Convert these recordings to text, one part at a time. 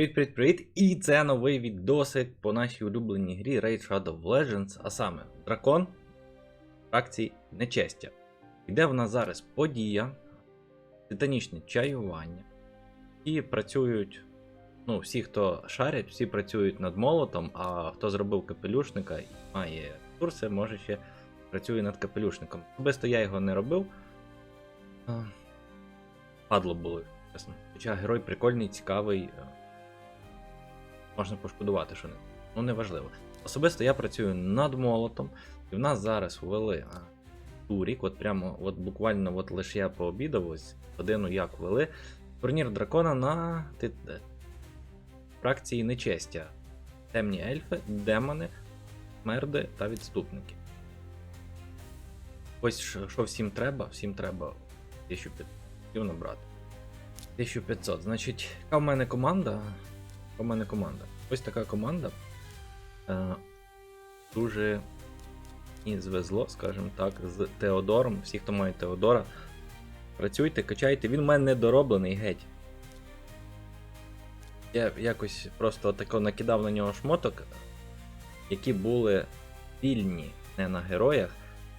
Привіт-привіт-привіт! І це новий відосик по нашій улюбленій грі Raid Shadow Legends, а саме Дракон фракції Нечестя. Іде в нас зараз подія, титанічне чаювання. І працюють, ну, всі, хто шарять, всі працюють над молотом, а хто зробив капелюшника і має курси, може ще працює над капелюшником. Особисто я його не робив. Падло було, чесно. Хоча герой прикольний, цікавий. Можна пошкодувати, що не. Ну, неважливо. Особисто я працюю над молотом, і в нас зараз ввели турік, от прямо, от буквально от лише я пообідав, ось годину як ввели. Турнір дракона на фракції нечестя. Темні ельфи, демони, мерди та відступники. Ось що всім треба, всім треба 1500 набрати. 1500. Значить, яка в мене команда? В мене команда? Ось така команда. Е, дуже і звезло, скажімо так, з Теодором. Всі, хто має Теодора, працюйте, качайте. Він в мене недороблений геть. Я якось просто тако накидав на нього шмоток, які були вільні, не на героях.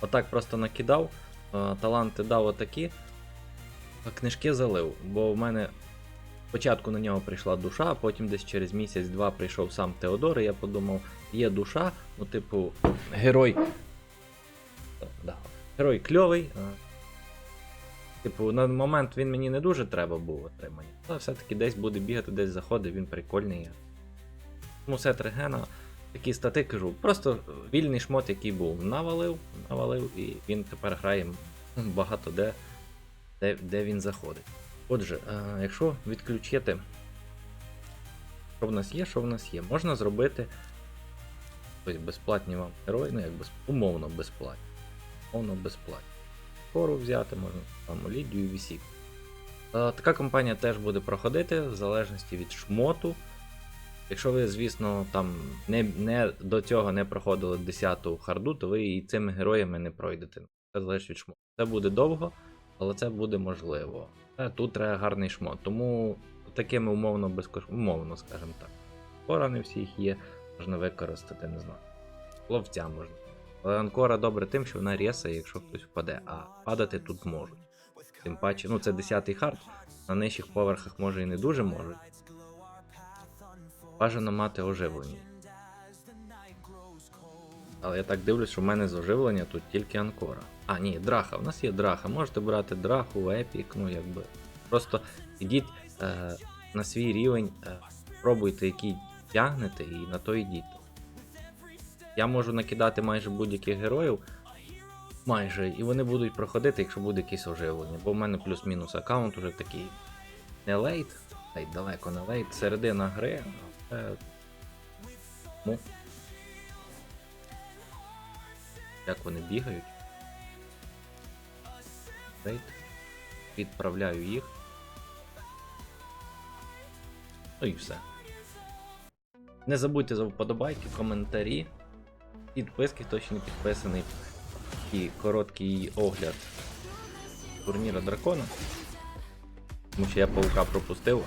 Отак просто накидав, е, таланти дав отакі, а книжки залив, бо в мене спочатку на нього прийшла душа, а потім десь через місяць-два прийшов сам Теодор, і я подумав, є душа, ну, типу, герой. Да. Герой кльовий. Типу, на момент він мені не дуже треба був отриманий. Але все-таки десь буде бігати, десь заходить, він прикольний. Тому сет регена, такі стати кажу. Просто вільний шмот, який був, навалив, навалив, і він тепер грає багато де, де, де він заходить. Отже, е, якщо відключити, що в нас є, що в нас є, можна зробити ось безплатні вам герої, ну як без, умовно безплатні. Умовно безплатні. Скоро взяти можна там Лідію і. Е, Така компанія теж буде проходити в залежності від шмоту. Якщо ви, звісно, там не, не до цього не проходили 10-ту харду, то ви і цими героями не пройдете. Це залежить від шмоту. Це буде довго, але це буде можливо. Е, Тут треба гарний шмот. Тому такими умовно безкоштовно, умовно, скажімо так. Скоро не всіх є, можна використати, не знаю. Ловця можна. Але анкора добре тим, що вона рєсає, якщо хтось впаде, а падати тут можуть. Тим паче, ну це 10-й хард, на нижчих поверхах може і не дуже можуть. Бажано мати оживлення. Але я так дивлюсь, що в мене з оживлення тут тільки анкора. А, ні, драха. У нас є драха. Можете брати драху, епік, ну якби. Просто ідіть е, на свій рівень, е, пробуйте, який тягнете, і на то йдіть. Я можу накидати майже будь-яких героїв. Майже, і вони будуть проходити, якщо буде якесь оживлення. Бо в мене плюс-мінус аккаунт уже такий не лейт, лейт далеко не лейт, середина гри. Е, ну, як вони бігають. Лейт. Відправляю їх. Ну і все. Не забудьте за вподобайки, коментарі, підписки, хто ще не підписаний. І короткий огляд турніра дракона. Тому що я паука пропустив,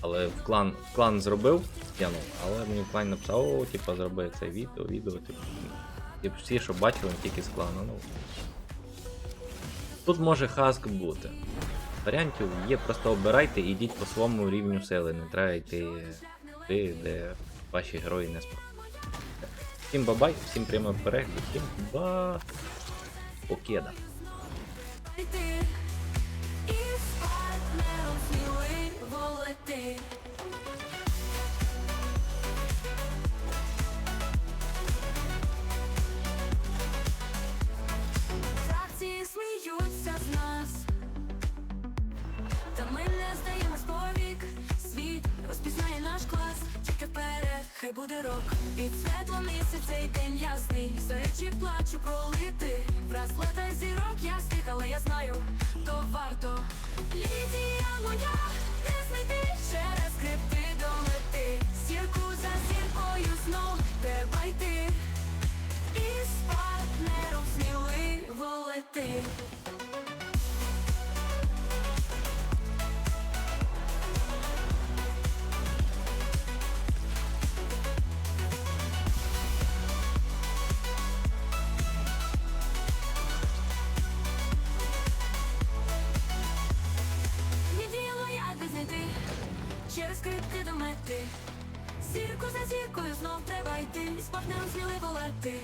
але в клан, в клан зробив, скинув, але мені в клан написав, о, типа, зроби це відео, відео, типу. Типу всі, що бачили, тільки з клану. Ну. Тут може хаск бути. Варіантів є, просто обирайте і йдіть по своєму рівню сили, не треба йти туди, де ваші герої не справді. Всім бабай, всім прямо перегляд, всім ба. Покеда. Хай буде рок. Під світло місяця цей день ясний. Стоячи плачу пролити. летай зірок ясних, але я знаю, то варто. Лідія моя, не знайти через скрипти через до мети. Зірку за зіркою знов треба йти, і з партнером сміливо лети.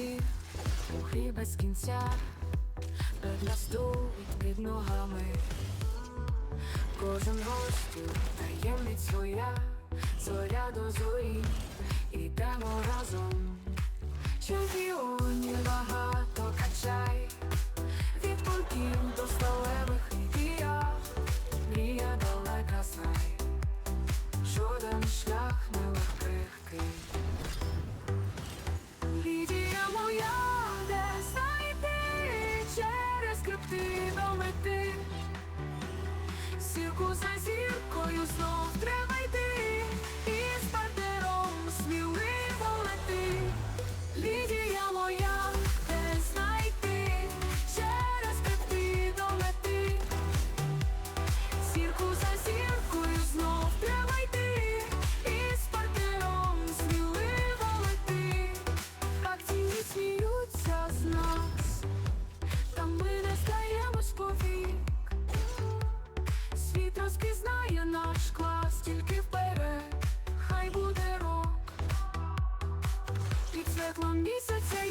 У грі без кінця, Петля стулить під ногами. Кожен гостю таємниць своя, зоря до зорі, ідемо разом. Чемпіонів багато качай, від полків до мети. Зірку за зіркою знов треба йти, і з партнером сміливо лети. Лідія моя, де знайти через скрипти до. Зірку за зіркою знов треба йти, і з сміливо лети. Так тіні з нас, ми Світ розпізнає наш клас, тільки вперед, хай буде рок. Під світлом місяця